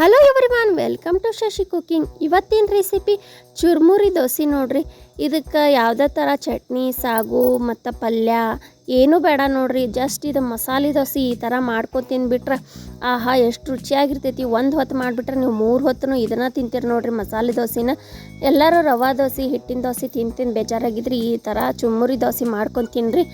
Hello everyone welcome to Shashi cooking ಇವತ್ತಿನ recipe churmuri dosa ನೋಡ್ರಿ. ಇದಕ್ಕೆ ಯಾವುದೇ ಥರ ಚಟ್ನಿ, ಸಾಗು ಮತ್ತು ಪಲ್ಯ ಏನೂ ಬೇಡ ನೋಡ್ರಿ ಜಸ್ಟ್ ಇದು ಮಸಾಲೆ ದೋಸೆ ಈ ಥರ ಮಾಡ್ಕೊತೀನಿ ಬಿಟ್ರೆ ಆಹಾ, ಎಷ್ಟು ರುಚಿಯಾಗಿರ್ತೈತಿ. ಒಂದು ಹೊತ್ತು ಮಾಡಿಬಿಟ್ರೆ ನೀವು ಮೂರು ಹೊತ್ತು ಇದನ್ನು ತಿಂತೀರಿ ನೋಡ್ರಿ ಮಸಾಲೆ ದೋಸೆನ. ಎಲ್ಲರೂ ರವಾ ದೋಸೆ, ಹಿಟ್ಟಿನ ದೋಸೆ ತಿಂತೀನಿ, ಬೇಜಾರಾಗಿದ್ರಿ ಈ ಥರ ಚುಮ್ಮುರಿ ದೋಸೆ ಮಾಡ್ಕೊಂಡು ತಿನ್ನಿರಿ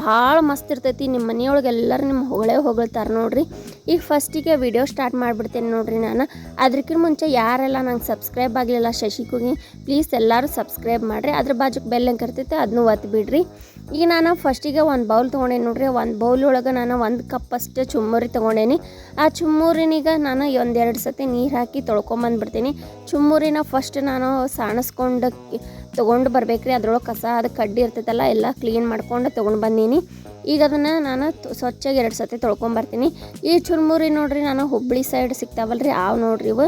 ಭಾಳ ಮಸ್ತ್ ಇರ್ತೈತಿ ನಿಮ್ಮ ಮನೆಯೊಳಗೆ ಎಲ್ಲರೂ ನಿಮ್ಮ ಹೊಗಳೇ ಹೊಗಳ್ತಾರೆ ನೋಡ್ರಿ. ಈಗ ಫಸ್ಟಿಗೆ ವಿಡಿಯೋ ಸ್ಟಾರ್ಟ್ ಮಾಡಿಬಿಡ್ತೇನೆ ನೋಡ್ರಿ ನಾನು. ಅದಕ್ಕಿಂತ ಮುಂಚೆ ಯಾರೆಲ್ಲ ನಂಗೆ ಸಬ್ಸ್ಕ್ರೈಬ್ ಆಗಲಿಲ್ಲ ಶಶಿ ಕುಗಿ ಪ್ಲೀಸ್ ಎಲ್ಲರೂ ಸಬ್ಸ್ಕ್ರೈಬ್ ಮಾಡಿರಿ. ಅದ್ರ ಬಾಜುಕ್ ಬೆಲ್ಲಂಗೆ ಕರ್ತೈತೆ ಅದನ್ನು ಒತ್ತು ಬಿಡ್ರಿ. ಈಗ ನಾನು ಫಸ್ಟಿಗೆ ಒಂದು ಬೌಲ್ ತೊಗೊಂಡೇನಿ ನೋಡ್ರಿ, ಒಂದು ಬೌಲ್ ಒಳಗೆ ನಾನು ಒಂದು ಕಪ್ ಅಷ್ಟು ಚುಮ್ಮುರಿ ತೊಗೊಂಡೇನಿ. ಆ ಚುಮ್ಮುರಿನೀಗ ನಾನು ಒಂದೆರಡು ಸತಿ ನೀರು ಹಾಕಿ ತೊಳ್ಕೊಂಬಂದ್ಬಿಡ್ತೀನಿ ಚುಮ್ಮುರಿನ ಫಸ್ಟ್ ನಾನು ಸಾಣಿಸ್ಕೊಂಡು ತೊಗೊಂಡು ಬರ್ಬೇಕ್ರಿ, ಅದ್ರೊಳಗೆ ಕಸ, ಅದು ಕಡ್ಡಿ ಇರ್ತೈತಲ್ಲ, ಎಲ್ಲ ಕ್ಲೀನ್ ಮಾಡ್ಕೊಂಡು ತೊಗೊಂಡು ಬಂದೀನಿ. ಈಗ ಅದನ್ನು ನಾನು ಸ್ವಚ್ಛಾಗಿ ಎರಡು ಸತಿ ತೊಳ್ಕೊಂಬರ್ತೀನಿ ಈ ಚುರ್ಮುರಿ ನೋಡ್ರಿ, ನಾನು ಹುಬ್ಬಳ್ಳಿ ಸೈಡ್ ಸಿಗ್ತಾವಲ್ರಿ, ಆವ್ ನೋಡ್ರಿ ಇವು.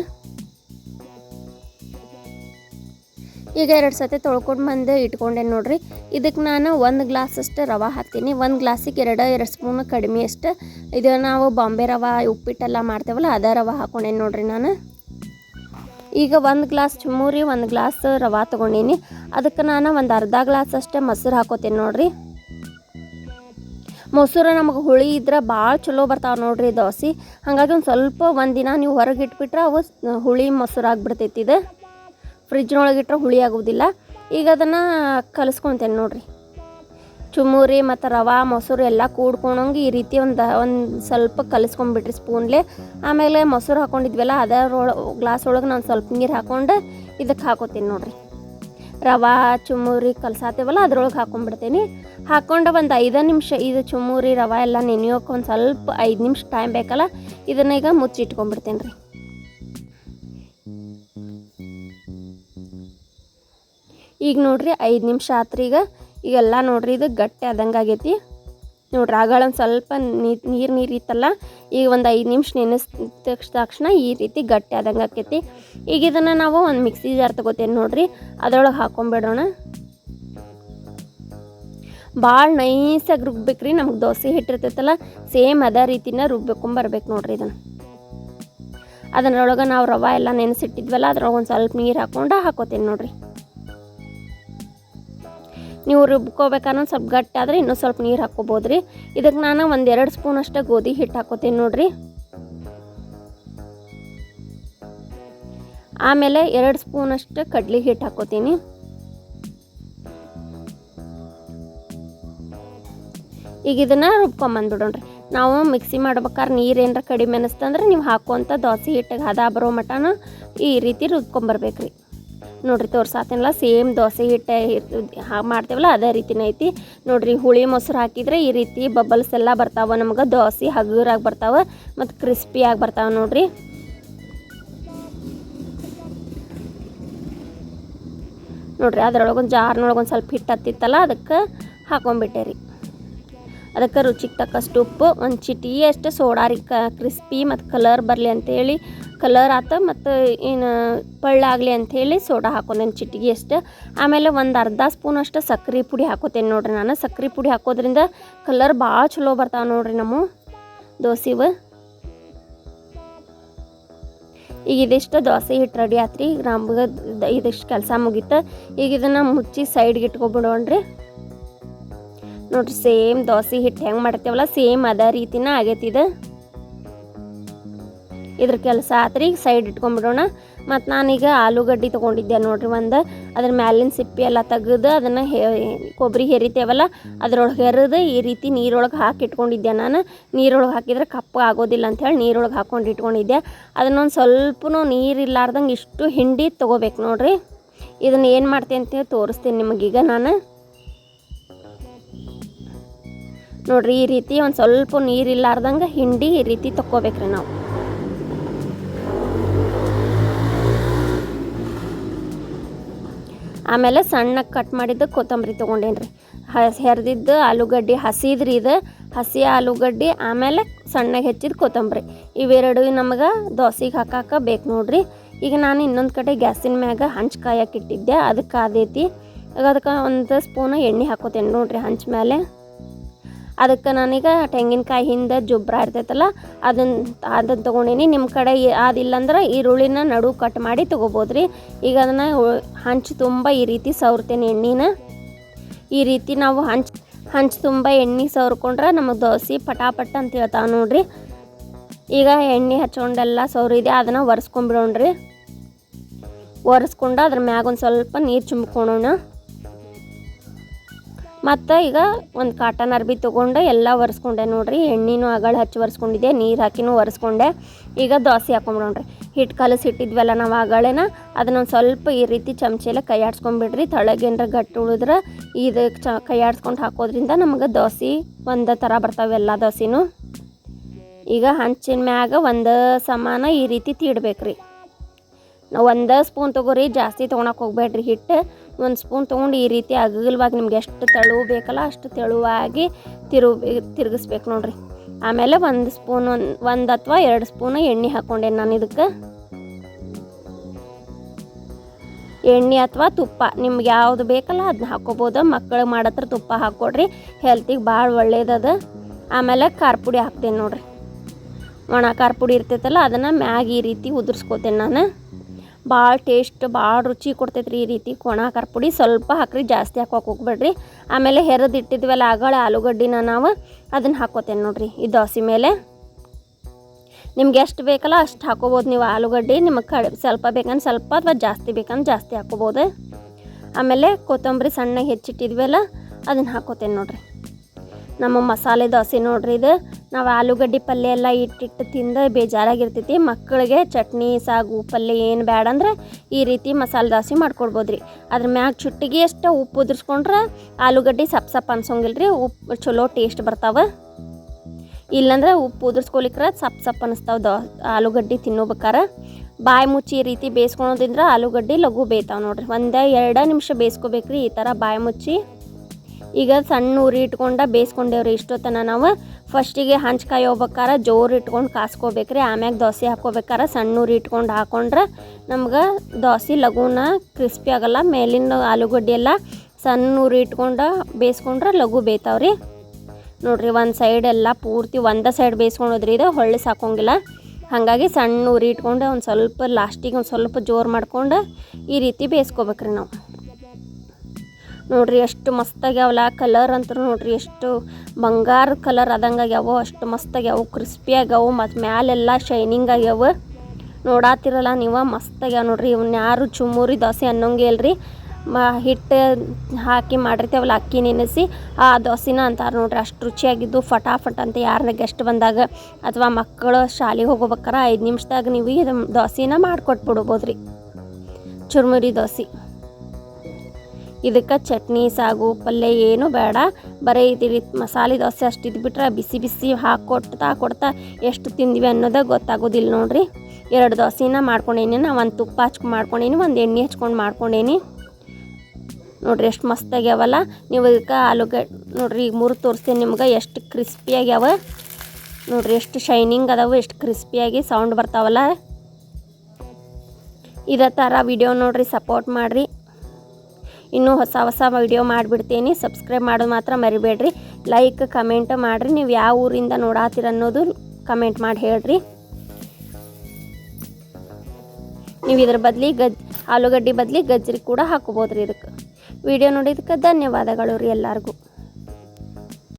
ಈಗ ಎರಡು ಸತಿ ತೊಳ್ಕೊಂಡು ಬಂದು ಇಟ್ಕೊಂಡೆ ನೋಡಿರಿ. ಇದಕ್ಕೆ ನಾನು ಒಂದು ಗ್ಲಾಸ್ ಅಷ್ಟು ರವೆ ಹಾಕ್ತೀನಿ. ಒಂದು ಗ್ಲಾಸಿಗೆ ಎರಡು ಎರಡು ಸ್ಪೂನ್ ಕಡಿಮೆ ಅಷ್ಟು ಇದು ನಾವು ಬಾಂಬೆ ರವೆ, ಉಪ್ಪಿಟ್ಟೆಲ್ಲ ಮಾಡ್ತೇವಲ್ಲ, ಅದೇ ರವೆ ಹಾಕೊಂಡೆ ನೋಡಿರಿ ನಾನು. ಈಗ ಒಂದು ಗ್ಲಾಸ್ ಚುಮ್ಮುರಿ ಒಂದು ಗ್ಲಾಸ್ ರವೆ ತೊಗೊಂಡೀನಿ. ಅದಕ್ಕೆ ನಾನು ಒಂದು ಅರ್ಧ ಗ್ಲಾಸ್ ಅಷ್ಟೇ ಮೊಸರು ಹಾಕೋತೀನಿ ನೋಡಿರಿ. ಮೊಸರು ನಮಗೆ ಹುಳಿ ಇದ್ರೆ ಭಾಳ ಚಲೋ ಬರ್ತಾವೆ ನೋಡ್ರಿ ದೋಸೆ. ಹಾಗಾಗಿ ಒಂದು ಸ್ವಲ್ಪ ಒಂದಿನ ನೀವು ಹೊರಗೆ ಇಟ್ಬಿಟ್ರೆ ಅವು ಹುಳಿ ಮೊಸರು ಆಗಿಬಿಡ್ತೈತಿ ಇದು. ಫ್ರಿಜ್ನೊಳಗೆ ಇಟ್ಟರೆ ಹುಳಿ ಆಗೋದಿಲ್ಲ. ಈಗ ಅದನ್ನು ಕಲಿಸ್ಕೊತೇನೆ ನೋಡಿರಿ. ಚುಮ್ಮುರಿ ಮತ್ತು ರವೆ, ಮೊಸರು ಎಲ್ಲ ಕೂಡ್ಕೊಂಡಂಗೆ ಈ ರೀತಿ ಒಂದು ಒಂದು ಸ್ವಲ್ಪ ಕಲಿಸ್ಕೊಂಡ್ಬಿಟ್ರಿ ಸ್ಪೂನ್ಲೆ. ಆಮೇಲೆ ಮೊಸರು ಹಾಕೊಂಡಿದ್ವಲ್ಲ ಅದರೊಳ ಗ್ಲಾಸ್ ಒಳಗೆ ನಾನು ಸ್ವಲ್ಪ ನೀರು ಹಾಕೊಂಡು ಇದಕ್ಕೆ ಹಾಕೋತೀನಿ ನೋಡಿರಿ. ರವೆ ಚುಮ್ಮುರಿ ಕಲ್ಸಾತೇವಲ್ಲ, ಅದ್ರೊಳಗೆ ಹಾಕೊಂಡ್ಬಿಡ್ತೀನಿ ಹಾಕ್ಕೊಂಡು ಒಂದು ಐದು ನಿಮಿಷ, ಇದು ಚುಮ್ಮುರಿ ರವೆ ಎಲ್ಲ ನೆನೆಯೋಕೆ ಒಂದು ಸ್ವಲ್ಪ ಐದು ನಿಮಿಷ ಟೈಮ್ ಬೇಕಲ್ಲ, ಇದನ್ನ ಈಗ ಮುಚ್ಚಿಟ್ಕೊಂಡ್ಬಿಡ್ತೇನೆ ರೀ ಈಗ ನೋಡ್ರಿ ಐದು ನಿಮಿಷ ಆತ್ರಿ ಈಗ. ಈಗೆಲ್ಲ ನೋಡ್ರಿ ಇದು ಗಟ್ಟಿ ಆದಂಗೆ ಆಗೈತಿ. ನೋಡ್ರಿ ಆಗಳ ಒಂದು ಸ್ವಲ್ಪ ನೀರು ನೀರು ಇತ್ತಲ್ಲ, ಈಗ ಒಂದು ಐದು ನಿಮಿಷ ನೆನೆಸಿದ ತಕ್ಷಣ ಈ ರೀತಿ ಗಟ್ಟಿ ಆದಂಗೆ ಆಕೈತಿ. ಈಗ ಇದನ್ನು ನಾವು ಒಂದು ಮಿಕ್ಸಿ ಜಾರ್ ತಗೋತೇನೆ ನೋಡ್ರಿ, ಅದರೊಳಗೆ ಹಾಕೊಂಬಿಡೋಣ. ಭಾಳ ನೈಸಾಗಿ ರುಬ್ಬೇಕ್ರಿ, ನಮ್ಗೆ ದೋಸೆ ಹಿಟ್ಟಿರ್ತೈತಲ್ಲ ಸೇಮ್ ಅದೇ ರೀತಿನ ರುಬ್ಬೇಕೊಂಬರ್ಬೇಕು ನೋಡ್ರಿ ಇದನ್ನು. ಅದರೊಳಗೆ ನಾವು ರವೆ ಎಲ್ಲ ನೆನೆಸಿಟ್ಟಿದ್ವಲ್ಲ, ಅದ್ರೊಳಗೆ ಒಂದು ಸ್ವಲ್ಪ ನೀರು ಹಾಕೊಂಡು ಹಾಕೋತೇನೆ ನೋಡ್ರಿ. ನೀವು ರುಬ್ಕೋಬೇಕನ್ನೋ ಸ್ವಲ್ಪ ಗಟ್ಟಿ ಆದರೆ ಇನ್ನೂ ಸ್ವಲ್ಪ ನೀರು ಹಾಕ್ಕೋಬೋದು ರೀ ಇದಕ್ಕೆ ನಾನು ಒಂದು ಎರಡು ಸ್ಪೂನ್ ಅಷ್ಟೇ ಗೋಧಿ ಹಿಟ್ಟು ಹಾಕೋತೀನಿ ನೋಡಿರಿ. ಆಮೇಲೆ ಎರಡು ಸ್ಪೂನ್ ಅಷ್ಟು ಕಡ್ಲಿ ಹಿಟ್ಟು ಹಾಕೋತೀನಿ ಈಗ ಇದನ್ನು ರುಬ್ಕೊಂಬಂದ್ಬಿಡೋಣ್ರಿ ನಾವು ಮಿಕ್ಸಿ ಮಾಡ್ಬೇಕಾದ್ರೆ ನೀರು ಏನಾರ ಕಡಿಮೆ ಅನಿಸ್ತಂದ್ರೆ ನೀವು ಹಾಕುವಂಥ ದೋಸೆ ಹಿಟ್ಟಿಗೆ ಹದ ಬರೋ ಮಟನ ಈ ರೀತಿ ರುಬ್ಕೊಂಬರ್ಬೇಕ್ರಿ. ನೋಡ್ರಿ ತೋರ್ಸಾತೇನಲ್ಲ ಸೇಮ್ ದೋಸೆ ಹಿಟ್ಟು ಹಾಗೆ ಮಾಡ್ತೇವಲ್ಲ, ಅದೇ ರೀತಿನೇ ಐತಿ. ನೋಡ್ರಿ ಹುಳಿ ಮೊಸರು ಹಾಕಿದ್ರೆ ಈ ರೀತಿ ಬಬಲ್ಸ್ ಎಲ್ಲ ಬರ್ತಾವೆ, ನಮ್ಗೆ ದೋಸೆ ಹಗುರಾಗಿ ಬರ್ತಾವೆ ಮತ್ತು ಕ್ರಿಸ್ಪಿಯಾಗಿ ಬರ್ತಾವೆ ನೋಡ್ರಿ. ನೋಡ್ರಿ ಅದರೊಳಗೊಂದು ಜಾರ್ನೊಳಗೊಂದು ಸ್ವಲ್ಪ ಹಿಟ್ಟು ಹತ್ತಿತ್ತಲ್ಲ, ಅದಕ್ಕೆ ಹಾಕೊಂಡ್ಬಿಟ್ಟೆ ರೀ ಅದಕ್ಕೆ ರುಚಿಗೆ ತಕ್ಕಷ್ಟು ಉಪ್ಪು, ಒಂದು ಚಿಟಿಗೆ ಅಷ್ಟು ಸೋಡಾ ರೀ, ಕ ಕ್ರಿಸ್ಪಿ ಮತ್ತು ಕಲರ್ ಬರಲಿ ಅಂಥೇಳಿ ಕಲರ್ ಆತ ಮತ್ತು ಏನು ಪಳ್ಳಾಗಲಿ ಅಂಥೇಳಿ ಸೋಡಾ ಹಾಕೊಂದೇನೆ ಚಿಟಿಗೆ ಅಷ್ಟು. ಆಮೇಲೆ ಒಂದು ಅರ್ಧ ಸ್ಪೂನ್ ಅಷ್ಟು ಸಕ್ರೆ ಪುಡಿ ಹಾಕೋತೇನೆ ನೋಡ್ರಿ ನಾನು. ಸಕ್ರೆ ಪುಡಿ ಹಾಕೋದ್ರಿಂದ ಕಲರ್ ಭಾಳ ಚಲೋ ಬರ್ತಾವೆ ನೋಡ್ರಿ ನಮ್ಮ ದೋಸೆವು. ಈಗ ಇದಿಷ್ಟು ದೋಸೆ ಹಿಟ್ಟು ರೆಡಿ ಆತ್ರಿ. ಈಗ ನಮ್ಗೆ ಇದಿಷ್ಟು ಕೆಲಸ ಮುಗೀತು. ಈಗ ಇದನ್ನು ಮುಚ್ಚಿ ಸೈಡ್ಗೆ ಇಟ್ಕೊಬಿಡೋಣ್ರಿ. ನೋಡ್ರಿ ಸೇಮ್ ದೋಸೆ ಹಿಟ್ಟು ಹೆಂಗೆ ಮಾಡ್ತೇವಲ್ಲ ಸೇಮ್ ಅದೇ ರೀತಿನ ಆಗೈತಿ ಇದು. ಇದ್ರ ಕೆಲಸ ಆತ್ರಿ, ಈಗ ಸೈಡ್ ಇಟ್ಕೊಂಡ್ಬಿಡೋಣ. ಮತ್ತು ನಾನೀಗ ಆಲೂಗಡ್ಡೆ ತೊಗೊಂಡಿದ್ದೆ ನೋಡ್ರಿ ಒಂದು. ಅದ್ರ ಮ್ಯಾಲಿನ ಸಿಪ್ಪಿ ಎಲ್ಲ ತೆಗೆದು ಅದನ್ನು ಹೇ ಕೊಬ್ಬರಿ ಹೆರಿತೇವಲ್ಲ, ಅದ್ರೊಳಗೆ ಹೆರದು ಈ ರೀತಿ ನೀರೊಳಗೆ ಹಾಕಿ ಇಟ್ಕೊಂಡಿದ್ದೆ ನಾನು. ನೀರೊಳಗೆ ಹಾಕಿದ್ರೆ ಕಪ್ಪು ಆಗೋದಿಲ್ಲ ಅಂಥೇಳಿ ನೀರೊಳಗೆ ಹಾಕ್ಕೊಂಡು ಇಟ್ಕೊಂಡಿದ್ದೆ. ಅದನ್ನೊಂದು ಸ್ವಲ್ಪನೂ ನೀರು ಇಲ್ಲಾರ್ದಂಗೆ ಇಷ್ಟು ಹಿಂಡಿ ತೊಗೋಬೇಕು ನೋಡ್ರಿ. ಇದನ್ನು ಏನು ಮಾಡ್ತೀನಿ ಅಂತೇಳಿ ತೋರಿಸ್ತೀನಿ ನಿಮಗೀಗ ನಾನು. ನೋಡ್ರಿ, ಈ ರೀತಿ ಒಂದು ಸ್ವಲ್ಪ ನೀರು ಇಲ್ಲಾರ್ದಂಗೆ ಹಿಂಡಿ ಈ ರೀತಿ ತಕ್ಕೋಬೇಕ್ರಿ ನಾವು. ಆಮೇಲೆ ಸಣ್ಣಗೆ ಕಟ್ ಮಾಡಿದ್ದು ಕೊತ್ತಂಬರಿ ತೊಗೊಂಡೇನ್ರಿ. ಹೆರ್ದಿದ್ದು ಆಲೂಗಡ್ಡೆ ಹಸಿದ್ರಿ ಇದು. ಹಸಿ ಆಲೂಗಡ್ಡೆ, ಆಮೇಲೆ ಸಣ್ಣಗೆ ಹೆಚ್ಚಿದ ಕೊತ್ತಂಬರಿ. ಇವೆರಡು ನಮಗೆ ದೋಸೆಗೆ ಹಾಕಕ್ಕೆ ಬೇಕು ನೋಡ್ರಿ. ಈಗ ನಾನು ಇನ್ನೊಂದು ಕಡೆ ಗ್ಯಾಸಿನ ಮ್ಯಾಗ ಹಂಚು ಕಾಯಕ್ಕೆ ಇಟ್ಟಿದ್ದೆ. ಅದಕ್ಕೆ ಆದೈತಿ ಈಗ ಅದಕ್ಕೆ ಒಂದು ಸ್ಪೂನ್ ಎಣ್ಣೆ ಹಾಕೋತೇನೆ ನೋಡ್ರಿ ಹಂಚ್ ಮೇಲೆ ಅದಕ್ಕೆ ನಾನೀಗ ತೆಂಗಿನಕಾಯಿ ಹಿಂದೆ ಜುಬ್ರ ಇರ್ತೈತಲ್ಲ ಅದನ್ನು ಅದನ್ನು ತೊಗೊಂಡೀನಿ. ನಿಮ್ಮ ಕಡೆ ಅದಿಲ್ಲಂದ್ರೆ ಈರುಳ್ಳಿನ ನಡು ಕಟ್ ಮಾಡಿ ತೊಗೋಬೋದ್ರಿ. ಈಗ ಅದನ್ನು ಹಂಚು ತುಂಬ ಈ ರೀತಿ ಸವರ್ತೇನೆ ಎಣ್ಣೆನ. ಈ ರೀತಿ ನಾವು ಹಂಚ್, ಹಂಚು ತುಂಬ ಎಣ್ಣೆ ಸವರ್ಕೊಂಡ್ರೆ ನಮಗೆ ದೋಸೆ ಪಟಾಪಟ್ ಅಂತ ಹೇಳ್ತಾವೆ ನೋಡ್ರಿ. ಈಗ ಎಣ್ಣೆ ಹಚ್ಕೊಂಡೆಲ್ಲ ಸೌರಿದೆ ಅದನ್ನು ಒರೆಸ್ಕೊಂಬಿಡೋಣ್ರಿ. ಒರೆಸ್ಕೊಂಡು ಅದ್ರ ಮ್ಯಾಗ ಒಂದು ಸ್ವಲ್ಪ ನೀರು ಚುಮ್ಕೊಳೋಣ. ಮತ್ತು ಈಗ ಒಂದು ಕಾಟನ್ ಅರ್ಬಿ ತೊಗೊಂಡು ಎಲ್ಲ ಒರೆಸ್ಕೊಂಡೆ ನೋಡ್ರಿ. ಎಣ್ಣೆನೂ ಅಗಳ ಹಚ್ಚಿ ಒರೆಸ್ಕೊಂಡಿದ್ದೆ, ನೀರು ಹಾಕಿನೂ ಒರೆಸ್ಕೊಂಡೆ. ಈಗ ದೋಸೆ ಹಾಕೊಂಬಿಡೋಣ್ರಿ. ಹಿಟ್ಟು ಕಲಸಿ ಇಟ್ಟಿದ್ವಲ್ಲ ನಾವು ಆಗಳೇನ ಅದನ್ನೊಂದು ಸ್ವಲ್ಪ ಈ ರೀತಿ ಚಮಚೆಲ್ಲ ಆಡ್ಸ್ಕೊಂಬಿಡ್ರಿ ತಳಗೇನರ ಗಟ್ಟಿ ಉಳಿದ್ರೆ ಇದು ಚ ಕೈ ಆಡ್ಸ್ಕೊಂಡು ಹಾಕೋದ್ರಿಂದ ನಮಗೆ ದೋಸೆ ಒಂದು ಥರ ಬರ್ತಾವೆ ಎಲ್ಲ ದೋಸೆನೂ. ಈಗ ಹಂಚಿನ ಮ್ಯಾಗ ಒಂದು ಸಮಾನ ಈ ರೀತಿ ತೀಡ್ಬೇಕ್ರಿ. ನಾವು ಒಂದು ಸ್ಪೂನ್ ತೊಗೋರಿ, ಜಾಸ್ತಿ ತೊಗೊಳಕ್ಕೆ ಹೋಗ್ಬೇಡ್ರಿ ಹಿಟ್ಟು ಒಂದು ಸ್ಪೂನ್ ತೊಗೊಂಡು ಈ ರೀತಿ ಅಗಲವಾಗಿ ನಿಮ್ಗೆ ಎಷ್ಟು ತೆಳುವು ಬೇಕಲ್ಲ ಅಷ್ಟು ತೆಳುವಾಗಿ ತಿರು ತಿರುಗಿಸ್ಬೇಕು ನೋಡ್ರಿ. ಆಮೇಲೆ ಒಂದು ಸ್ಪೂನ್, ಒಂದು ಅಥವಾ ಎರಡು ಸ್ಪೂನ್ ಎಣ್ಣೆ ಹಾಕ್ಕೊಂಡೆ ನಾನು ಇದಕ್ಕೆ. ಎಣ್ಣೆ ಅಥವಾ ತುಪ್ಪ, ನಿಮ್ಗೆ ಯಾವುದು ಬೇಕಲ್ಲ ಅದನ್ನ ಹಾಕ್ಕೋಬೋದು. ಮಕ್ಕಳು ಮಾಡತ್ರ ತುಪ್ಪ ಹಾಕ್ಕೊಡ್ರಿ, ಹೆಲ್ತಿಗೆ ಭಾಳ ಒಳ್ಳೇದದ ಆಮೇಲೆ ಖಾರ ಪುಡಿ ಹಾಕ್ತೇನೆ ನೋಡ್ರಿ. ಒಣ ಖಾರ ಪುಡಿ ಇರ್ತೈತಲ್ಲ ಅದನ್ನು ಮ್ಯಾಗ ಈ ರೀತಿ ಉದುರ್ಸ್ಕೋತೇನೆ ನಾನು. ಭಾಳ ಟೇಸ್ಟ್, ಭಾಳ ರುಚಿ ಕೊಡ್ತೈತೆ ರೀ ಈ ರೀತಿ ಒಣ ಖಾರ ಪುಡಿ. ಸ್ವಲ್ಪ ಹಾಕ್ರಿ, ಜಾಸ್ತಿ ಹಾಕೋಕೆ ಹೋಗ್ಬೇಡ್ರಿ. ಆಮೇಲೆ ಹೆರದು ಇಟ್ಟಿದ್ವಲ್ಲ ಆಗಳ ಆಲೂಗಡ್ಡಿನ ನಾವು, ಅದನ್ನು ಹಾಕೋತೇನೆ ನೋಡಿರಿ ಈ ದೋಸೆ ಮೇಲೆ. ನಿಮ್ಗೆ ಎಷ್ಟು ಬೇಕಲ್ಲ ಅಷ್ಟು ಹಾಕೋಬೋದು ನೀವು ಆಲೂಗಡ್ಡೆ. ನಿಮಗೆ ಕಡಿ, ಸ್ವಲ್ಪ ಬೇಕಂದ್ರೆ ಸ್ವಲ್ಪ ಅಥವಾ ಜಾಸ್ತಿ ಬೇಕಂದ್ರೆ ಜಾಸ್ತಿ ಹಾಕೋಬೋದು. ಆಮೇಲೆ ಕೊತ್ತಂಬರಿ ಸಣ್ಣಗೆ ಹೆಚ್ಚಿಟ್ಟಿದ್ವಲ್ಲ, ಅದನ್ನು ಹಾಕೋತೇನೆ ನೋಡ್ರಿ. ನಮ್ಮ ಮಸಾಲೆ ದೋಸೆ ನೋಡ್ರಿ ಇದು. ನಾವು ಆಲೂಗಡ್ಡೆ ಪಲ್ಯ ಎಲ್ಲ ಇಟ್ಟಿಟ್ಟು ತಿಂದು ಬೇಜಾರಾಗಿರ್ತೈತಿ. ಮಕ್ಕಳಿಗೆ ಚಟ್ನಿ, ಸಾಗು, ಪಲ್ಯ ಏನು ಬೇಡ ಅಂದ್ರೆ ಈ ರೀತಿ ಮಸಾಲೆ ದೋಸೆ ಮಾಡ್ಕೊಡ್ಬೋದು ರೀ ಅದ್ರ ಮ್ಯಾಗ ಚುಟ್ಟಿಗೆ ಎಷ್ಟು ಉಪ್ಪು ಉದುರ್ಸ್ಕೊಂಡ್ರೆ ಆಲೂಗಡ್ಡೆ ಸಪ್ ಸಪ್ ಅನ್ಸೋಂಗಿಲ್ಲ ರೀ ಉಪ್ಪು ಚಲೋ ಟೇಸ್ಟ್ ಬರ್ತಾವೆ. ಇಲ್ಲಂದ್ರೆ ಉಪ್ಪು ಉದುರ್ಸ್ಕೊಲಿಕ್ರ ಸಪ್ ಸಪ್ ಅನಿಸ್ತಾವೆ ದೋ ಆಲೂಗಡ್ಡೆ ತಿನ್ನೋಬೇಕಾರೆ. ಬಾಯಿ ಮುಚ್ಚಿ ಈ ರೀತಿ ಬೇಯಿಸ್ಕೊಳೋದ್ರಿಂದ ಆಲೂಗಡ್ಡೆ ಲಘು ಬೇಯ್ತಾವೆ ನೋಡ್ರಿ. ಒಂದು ಎರಡು ನಿಮಿಷ ಬೇಯಿಸ್ಕೋಬೇಕ್ರಿ. ಈ ಥರ ಬಾಯಿ ಮುಚ್ಚಿ ಈಗ ಸಣ್ಣ ಉರಿ ಇಟ್ಕೊಂಡ ಬೇಯಿಸ್ಕೊಂಡೇವ್ರಿ. ಇಷ್ಟೊತ್ತನ ನಾವು ಫಸ್ಟಿಗೆ ಹಂಚ್ಕಾಯಿ ಹೋಗ್ಬೇಕಾರ ಜೋರು ಇಟ್ಕೊಂಡು ಕಾಸ್ಕೋಬೇಕ್ರಿ. ಆಮ್ಯಾಗ ದೋಸೆ ಹಾಕೋಬೇಕಾರ ಸಣ್ಣ ಉರಿ ಇಟ್ಕೊಂಡು ಹಾಕೊಂಡ್ರೆ ನಮ್ಗೆ ದೋಸೆ ಲಘುನ ಕ್ರಿಸ್ಪಿ ಆಗಲ್ಲ. ಮೇಲಿನ ಆಲೂಗಡ್ಡೆ ಎಲ್ಲ ಸಣ್ಣ ಉರಿ ಇಟ್ಕೊಂಡು ಬೇಯಿಸ್ಕೊಂಡ್ರೆ ಲಘು ಬೇಯ್ತಾವ್ರಿ. ನೋಡ್ರಿ ಒಂದು ಸೈಡ್ ಎಲ್ಲ ಪೂರ್ತಿ ಒಂದೇ ಸೈಡ್ ಬೇಯಿಸ್ಕೊಂಡೋದ್ರಿ. ಇದು ಹೊಳ್ಳಿ ಸಾಕೋಂಗಿಲ್ಲ. ಹಾಗಾಗಿ ಸಣ್ಣ ಉರಿ ಇಟ್ಕೊಂಡು ಒಂದು ಸ್ವಲ್ಪ ಲಾಸ್ಟಿಗೆ ಒಂದು ಸ್ವಲ್ಪ ಜೋರು ಮಾಡ್ಕೊಂಡು ಈ ರೀತಿ ಬೇಯಿಸ್ಕೋಬೇಕ್ರಿ ನಾವು. ನೋಡ್ರಿ ಎಷ್ಟು ಮಸ್ತಾಗ್ಯಾವಲ್ಲ ಕಲರ್ ಅಂತೂ ನೋಡ್ರಿ ಎಷ್ಟು ಬಂಗಾರ ಕಲರ್ ಆದಂಗೆ ಆಗ್ಯಾವ, ಅಷ್ಟು ಮಸ್ತಾಗ್ಯಾವ ಕ್ರಿಸ್ಪಿ ಆಗ್ಯಾವ, ಮತ್ತು ಮ್ಯಾಲೆಲ್ಲ ಶೈನಿಂಗ್ ಆಗ್ಯಾವ. ನೋಡಾತಿರಲ್ಲ ನೀವು, ಮಸ್ತಾಗ್ಯಾವ ನೋಡ್ರಿ. ಇವನ್ನ ಯಾರು ಚುಮ್ಮೂರಿ ದೋಸೆ ಅನ್ನೋಂಗೆ ಇಲ್ರಿ. ಮ ಹಿಟ್ಟು ಹಾಕಿ ಮಾಡಿರ್ತೇವಲ್ಲ ಅಕ್ಕಿ ನೆನೆಸಿ, ಆ ದೋಸೆನ ಅಂತಾರೆ ನೋಡ್ರಿ. ಅಷ್ಟು ರುಚಿಯಾಗಿದ್ದು ಫಟಾಫಟ್ ಅಂತ ಯಾರನ್ನ ಗೆಸ್ಟ್ ಬಂದಾಗ ಅಥವಾ ಮಕ್ಕಳು ಶಾಲೆಗೆ ಹೋಗ್ಬೇಕಾರ ಐದು ನಿಮಿಷದಾಗ ನೀವು ಇದು ದೋಸೆನ ಮಾಡಿಕೊಟ್ಬಿಡ್ಬೋದ್ರಿ. ಚುರ್ಮುರಿ ದೋಸೆ. ಇದಕ್ಕೆ ಚಟ್ನಿ, ಸಾಗು, ಪಲ್ಯ ಏನು ಬೇಡ. ಬರೀ ಇದು ರೀತಿ ಮಸಾಲೆ ದೋಸೆ ಅಷ್ಟು ಇದ್ಬಿಟ್ರೆ ಬಿಸಿ ಬಿಸಿ ಹಾಕ್ಕೊಡ್ತಾ ಕೊಡ್ತಾ ಎಷ್ಟು ತಿಂದ್ವಿ ಅನ್ನೋದೇ ಗೊತ್ತಾಗೋದಿಲ್ಲ ನೋಡ್ರಿ. ಎರಡು ದೋಸೆನ ಮಾಡ್ಕೊಂಡೇನಿ ನಾ ಒಂದು ತುಪ್ಪ ಹಚ್ಕೊ ಮಾಡ್ಕೊಂಡೇನಿ, ಒಂದು ಎಣ್ಣೆ ಹಚ್ಕೊಂಡು ಮಾಡ್ಕೊಂಡೇನಿ. ನೋಡ್ರಿ ಎಷ್ಟು ಮಸ್ತ್ ಆಗ್ಯಾವಲ್ಲ. ನೀವು ಇದಕ್ಕೆ ಆಲೂಗಡ್ಡೆ, ನೋಡ್ರಿ ಈಗ ಮೂರು ತೋರಿಸ್ತೀನಿ ನಿಮ್ಗೆ, ಎಷ್ಟು ಕ್ರಿಸ್ಪಿ ಆಗ್ಯಾವ. ನೋಡ್ರಿ ಎಷ್ಟು ಶೈನಿಂಗ್ ಅದಾವೆ, ಎಷ್ಟು ಕ್ರಿಸ್ಪಿಯಾಗಿ ಸೌಂಡ್ ಬರ್ತಾವಲ್ಲ. ಇದೇ ಥರ ವಿಡಿಯೋ ನೋಡ್ರಿ ಸಪೋರ್ಟ್ ಮಾಡಿರಿ. ಇನ್ನೂ ಹೊಸ ಹೊಸ ವಿಡಿಯೋ ಮಾಡಿಬಿಡ್ತೀನಿ. ಸಬ್ಸ್ಕ್ರೈಬ್ ಮಾಡೋದು ಮಾತ್ರ ಮರಿಬೇಡ್ರಿ. ಲೈಕ್ ಕಮೆಂಟ್ ಮಾಡಿರಿ. ನೀವು ಯಾವ ಊರಿಂದ ನೋಡಾತೀರ ಅನ್ನೋದು ಕಮೆಂಟ್ ಮಾಡಿ ಹೇಳ್ರಿ. ನೀವು ಇದ್ರ ಬದಲಿ ಗಜ್, ಆಲೂಗಡ್ಡೆ ಬದಲಿ ಗಜ್ಜರಿ ಕೂಡ ಹಾಕೋಬೋದ್ರಿ ಇದಕ್ಕೆ ವಿಡಿಯೋ ನೋಡಿದಕ್ಕೆ ಧನ್ಯವಾದಗಳು ರೀ ಎಲ್ಲರಿಗೂ.